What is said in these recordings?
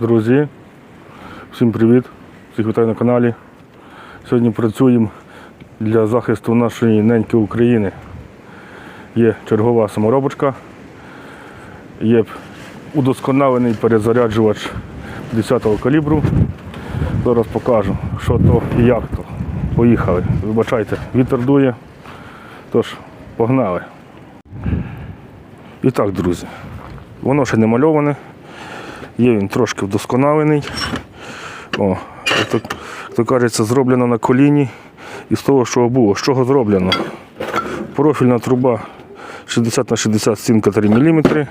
Друзі, всім привіт! Всіх вітаю на каналі. Сьогодні працюємо для захисту нашої неньки України. Є чергова саморобочка, є удосконалений перезаряджувач 10-го калібру. Зараз покажу, що то і як то. Поїхали. Вибачайте, вітер дує. Тож, погнали. І так, друзі, воно ще не мальоване. Є він трошки вдосконалений. О, як то, кажеться, зроблено на коліні із того, що було. З чого зроблено? Профільна труба 60 на 60 стінка 3 мм.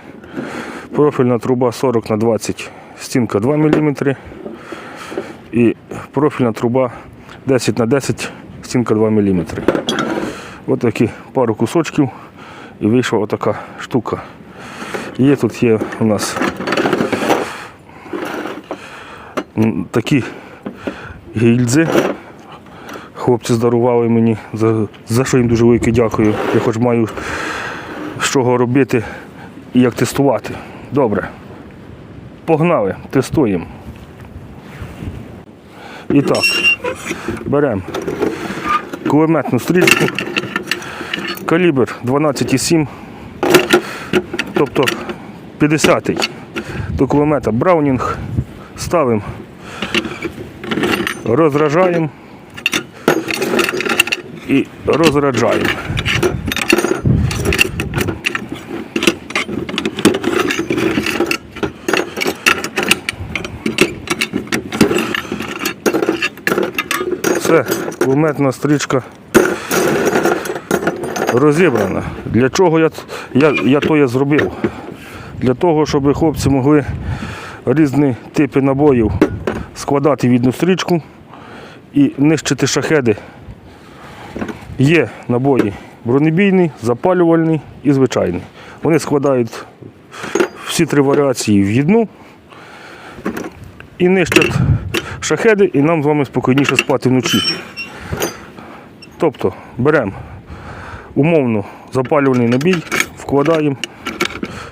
Профільна труба 40 на 20 стінка 2 мм. І профільна труба 10 на 10 стінка 2 мм. Ось такі пару кусочків і вийшла отака штука. Є тут є у нас такі гільдзи. Хлопці здарували мені, за, за що їм дуже велике дякую. Я хоч маю з чого робити і як тестувати. Добре. Погнали, тестуємо. І так, беремо кулеметну стрічку, калібр 12,7, тобто 50-й до кулемета Браунінг. Ставимо, розражаємо і розряджаємо. Все, кулеметна стрічка розібрана. Для чого я, я, я то я зробив? Для того, щоб хлопці могли різні типи набоїв складати в одну стрічку і нищити шахеди. Є набої бронебійний, запалювальний і звичайний. Вони складають всі три варіації в одну і нищать шахеди, і нам з вами спокійніше спати вночі. Тобто беремо умовно запалювальний набій, вкладаємо.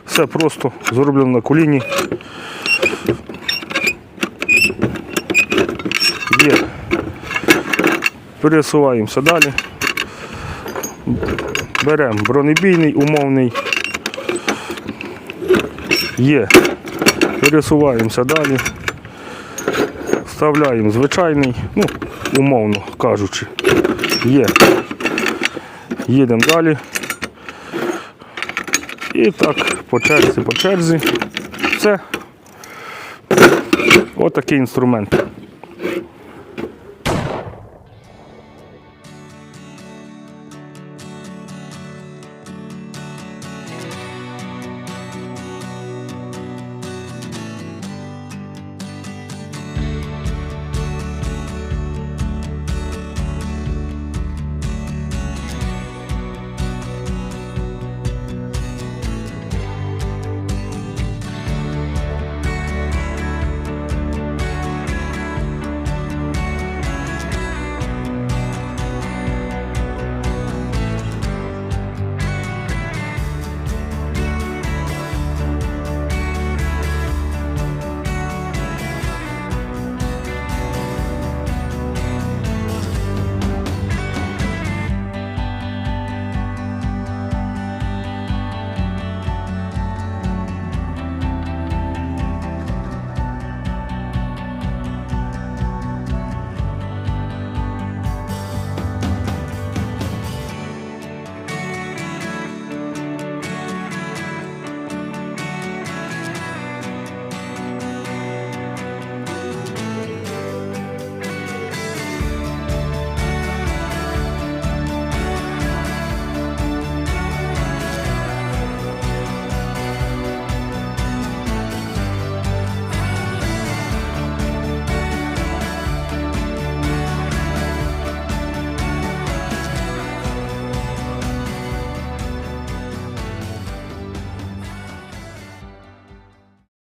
Все просто зроблено на коліні. Є. Пересуваємося далі. Беремо бронебійний, умовний. Є. Пересуваємося далі. Вставляємо звичайний, ну, умовно кажучи. Є. Їдемо далі. І так, по черзі, по черзі. Все. Отакий інструмент.